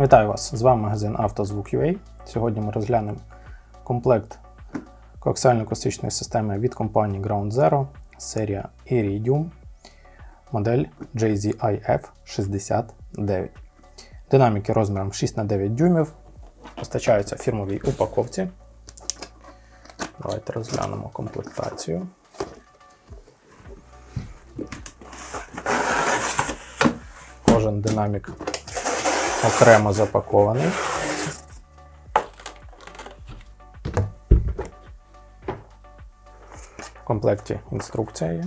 Вітаю вас! З вами магазин «Автозвук.UA». Сьогодні ми розглянемо комплект коаксіально-акустичної системи від компанії Ground Zero, серія Iridium, модель JZIF69. Динаміки розміром 6х9 дюймів. Постачаються в фірмовій упаковці. Давайте розглянемо комплектацію. Кожен динамік окремо запакований. В комплекті інструкція є.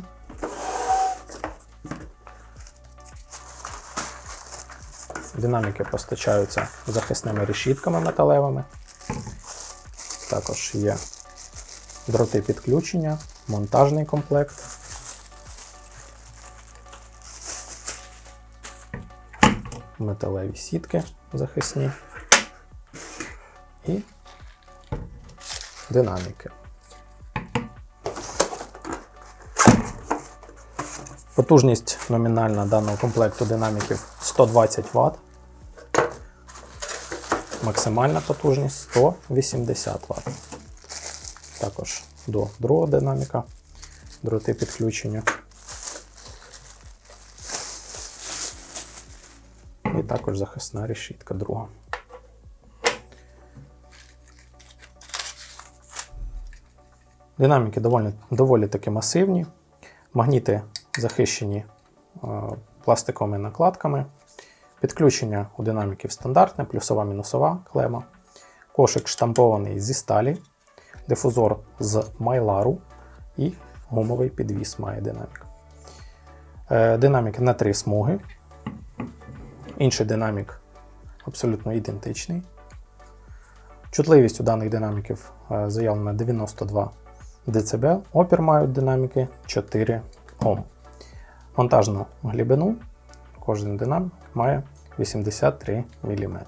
Динаміки постачаються захисними решітками металевими. Також є дроти підключення, монтажний комплект. Металеві сітки захисні і динаміки. Потужність номінальна даного комплекту динаміків 120 Вт. Максимальна потужність 180 Вт. Також до другого динаміка дроти підключення. І також захисна решітка друга. Динаміки доволі, доволі таки масивні. Магніти захищені е, пластиковими накладками. Підключення у динаміків стандартне, плюсова мінусова клема. Кошик штампований зі сталі, дифузор з майлару і гумовий підвіс має динамік. Е, Динаміки на три смуги. Інший динамік абсолютно ідентичний. Чутливість у даних динаміків е, заявлена 92 дБ. Опір мають динаміки 4 Ом. Монтажну глибину кожен динамік має 83 мм.